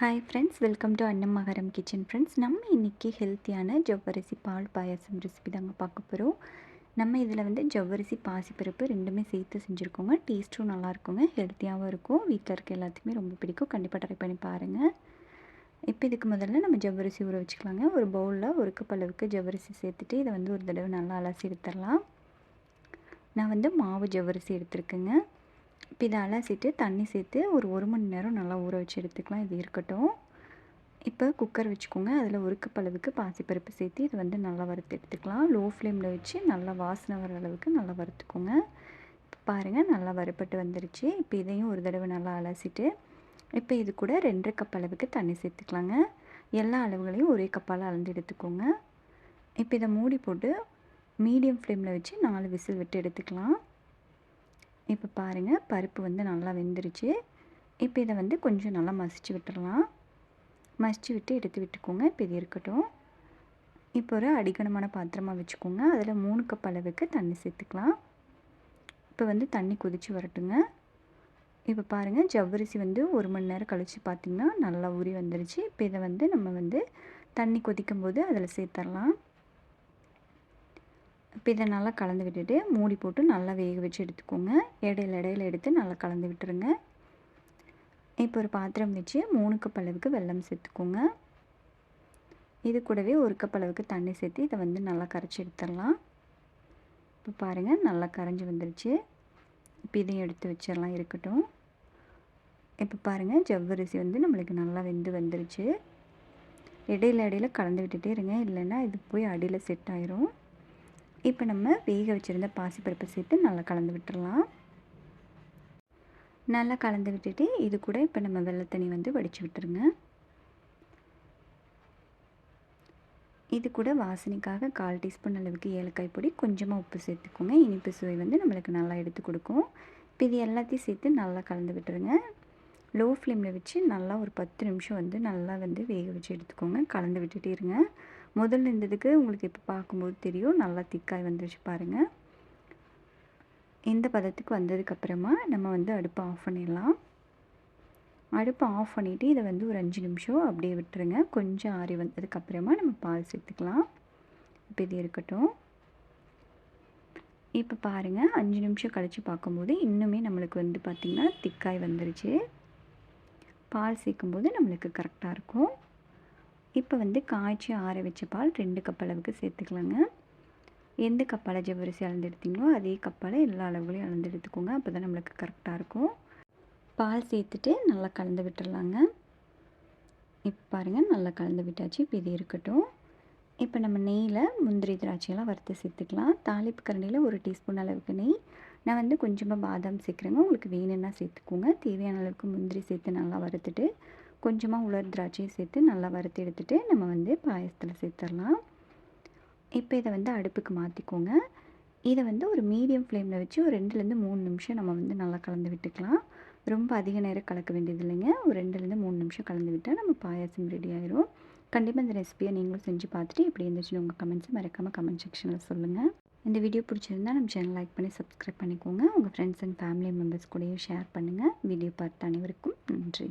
Hi friends welcome to Annamakaram kitchen friends நம்ம இன்றைக்கி ஹெல்த்தியான ஜவ்வரிசி பால் பாயாசம் ரெசிபி தாங்க பார்க்க போகிறோம் நம்ம இதில் வந்து ஜவ்வரிசி பாசிப்பருப்பு ரெண்டுமே சேர்த்து செஞ்சுருக்கோங்க. டேஸ்ட்டும் நல்லாயிருக்குங்க ஹெல்த்தியாகவும் இருக்கும். வீட்டில் இருக்க எல்லாத்துக்குமே ரொம்ப பிடிக்கும். கண்டிப்பாக ட்ரை பண்ணி பாருங்கள் இப்போ இதுக்கு முதல்ல நம்ம ஜவ்வரிசி ஊற வச்சுக்கலாங்க. ஒரு பவுலில் ஒரு கப் அளவுக்கு ஜவ்வரிசி சேர்த்துட்டு இதை வந்து ஒரு தடவை நல்லா அலசி எடுத்துடலாம். நான் வந்து மாவு ஜவ்வரிசி எடுத்துருக்கேங்க. இப்போ இதை அலசிட்டு தண்ணி சேர்த்து ஒரு ஒரு மணி நேரம் நல்லா ஊற வச்சு எடுத்துக்கலாம். இது இருக்கட்டும். இப்போ குக்கர் வச்சுக்கோங்க. அதில் ஒரு கப் அளவுக்கு பாசிப்பருப்பு சேர்த்து இது வந்து நல்லா வறுத்து எடுத்துக்கலாம். லோ ஃப்ளேமில் வச்சு நல்லா வாசனை வர அளவுக்கு நல்லா வறுத்துக்கோங்க. இப்போ பாருங்கள் நல்லா வறுப்பட்டு வந்துருச்சு. இப்போ இதையும் ஒரு தடவை நல்லா அலசிட்டு இப்போ இது கூட ரெண்டரை கப் அளவுக்கு தண்ணி சேர்த்துக்கலாங்க. எல்லா அளவுகளையும் ஒரே கப்பால் அளந்து எடுத்துக்கோங்க. இப்போ இதை மூடி போட்டு மீடியம் ஃப்ளேமில் வச்சு நாலு விசில் விட்டு எடுத்துக்கலாம். இப்போ பாருங்கள் பருப்பு வந்து நல்லா வெந்துருச்சு. இப்போ இதை வந்து கொஞ்சம் நல்லா மசிச்சு விட்டுடலாம் மசிச்சு விட்டு எடுத்து விட்டுக்கோங்க இப்போ இது இருக்கட்டும். இப்போ ஒரு அடிக்கணமான பாத்திரமாக வச்சுக்கோங்க. அதில் மூணு கப் அளவுக்கு தண்ணி சேர்த்துக்கலாம். இப்போ வந்து தண்ணி கொதித்து வரட்டுங்க. இப்போ பாருங்கள் ஜவ்வரிசி வந்து ஒரு மணி நேரம் கழித்து பார்த்திங்கன்னா நல்லா உரி வந்துருச்சு. இப்போ இதை வந்து நம்ம வந்து தண்ணி கொதிக்கும் போது அதில் சேர்த்துடலாம் இப்போ இதை நல்லா கலந்து விட்டுட்டு மூடி போட்டு நல்லா வேக வச்சு எடுத்துக்கோங்க. இடையில இடையில எடுத்து நல்லா கலந்து விட்டுருங்க. இப்போ ஒரு பாத்திரம் வச்சு மூணு கப் அளவுக்கு வெல்லம் சேர்த்துக்கோங்க. இது கூடவே ஒரு கப் அளவுக்கு தண்ணி சேர்த்து இதை வந்து நல்லா கரைச்சி எடுத்துடலாம். இப்போ பாருங்கள் நல்லா கரைஞ்சி வந்துருச்சு. இப்போ இதையும் எடுத்து வச்சிடலாம் இருக்கட்டும். இப்போ பாருங்கள் ஜவ்வரிசி வந்து நம்மளுக்கு நல்லா வெந்து வந்துருச்சு. இடையில இடையில கலந்து விட்டுட்டே இருங்க. இல்லைன்னா இது போய் அடியில் செட் ஆயிரும். இப்போ நம்ம வேக வச்சுருந்த பாசிப்பருப்பை சேர்த்து நல்லா கலந்து விட்டுடலாம் நல்லா கலந்து விட்டுட்டு இது கூட இப்போ நம்ம வெள்ளத்தண்ணி வந்து வடித்து விட்டுருங்க. இது கூட வாசனைக்காக கால் டீஸ்பூன் அளவுக்கு ஏலக்காய் பொடி கொஞ்சமாக உப்பு சேர்த்துக்கோங்க. இனிப்பு சுவை வந்து நம்மளுக்கு நல்லா எடுத்து கொடுக்கும். இப்போ இது எல்லாத்தையும் சேர்த்து நல்லா கலந்து விட்டுருங்க. லோ ஃப்ளேமில் வச்சு நல்லா ஒரு பத்து நிமிஷம் வந்து நல்லா வந்து வேக வச்சு எடுத்துக்கோங்க. கலந்து விட்டுட்டே இருங்க. முதல்ல இருந்ததுக்கு உங்களுக்கு இப்போ பார்க்கும்போது தெரியும். நல்லா திக்காய் வந்துருச்சு பாருங்கள் இந்த பதத்துக்கு வந்ததுக்கப்புறமா நம்ம வந்து அடுப்பை ஆஃப் பண்ணிடலாம். அடுப்பை ஆஃப் பண்ணிவிட்டு இதை வந்து ஒரு அஞ்சு நிமிஷம் அப்படியே விட்டுருங்க. கொஞ்சம் ஆறி வந்ததுக்கப்புறமா நம்ம பால் சேர்த்துக்கலாம். இப்போ இது இருக்கட்டும். இப்போ பாருங்கள் அஞ்சு நிமிஷம் கழித்து பார்க்கும்போது இன்னுமே நம்மளுக்கு வந்து பார்த்திங்கன்னா திக்காய் வந்துருச்சு. பால் சேர்க்கும்போது நம்மளுக்கு கரெக்டாக இருக்கும். இப்போ வந்து காய்ச்சி ஆற வச்ச பால் ரெண்டு கப் அளவுக்கு சேர்த்துக்கலாங்க. எந்த கப்பால் ஜவ்வரிசி அளந்துடுத்திங்களோ அதே கப்பால் எல்லா அளவுகளையும் அளந்து எடுத்துக்கோங்க அப்போ தான் நம்மளுக்கு கரெக்டாக இருக்கும். பால் சேர்த்துட்டு நல்லா கலந்து விட்டுடலாங்க இப்போ பாருங்கள் நல்லா கலந்து விட்டாச்சு இப்போ இது இருக்கட்டும். இப்போ நம்ம நெய்யில் முந்திரி திராட்சையெல்லாம் வறுத்து சேர்த்துக்கலாம். தாளிப்பு கரண்டியில் ஒரு டீஸ்பூன் அளவுக்கு நெய். நான் வந்து கொஞ்சமாக பாதாம் சேர்க்குறேங்க. உங்களுக்கு வேணும்னா சேர்த்துக்கோங்க. தேவையான அளவுக்கு முந்திரி சேர்த்து நல்லா வறுத்துட்டு கொஞ்சமாக உலர் திராட்சையை சேர்த்து நல்லா வறுத்து எடுத்துகிட்டு நம்ம வந்து பாயசத்தில் சேர்த்துடலாம். இப்போ இதை வந்து அடுப்புக்கு மாற்றிக்கோங்க இதை வந்து ஒரு மீடியம் ஃப்ளேமில் வச்சு ஒரு ரெண்டுலேருந்து மூணு நிமிஷம் நம்ம வந்து நல்லா கலந்து விட்டுக்கலாம். ரொம்ப அதிக நேரம் கலக்க வேண்டியது இல்லைங்க. ஒரு ரெண்டுலேருந்து மூணு நிமிஷம் கலந்து விட்டால் நம்ம பாயாசம் ரெடி ஆயிரும். கண்டிப்பாக இந்த ரெசிபியை நீங்களும் செஞ்சு பார்த்துட்டு எப்படி இருந்துச்சுன்னு உங்கள் கமெண்ட்ஸை மறக்காமல் கமெண்ட் செக்ஷனில் சொல்லுங்கள் இந்த வீடியோ பிடிச்சிருந்தா நம்ம சேனல் லைக் பண்ணி சப்ஸ்கிரைப் பண்ணிக்கோங்க. உங்கள் ஃப்ரெண்ட்ஸ் அண்ட் ஃபேமிலி மெம்பர்ஸ் கூடயும் ஷேர் பண்ணுங்கள் வீடியோ பார்த்த அனைவருக்கும் நன்றி.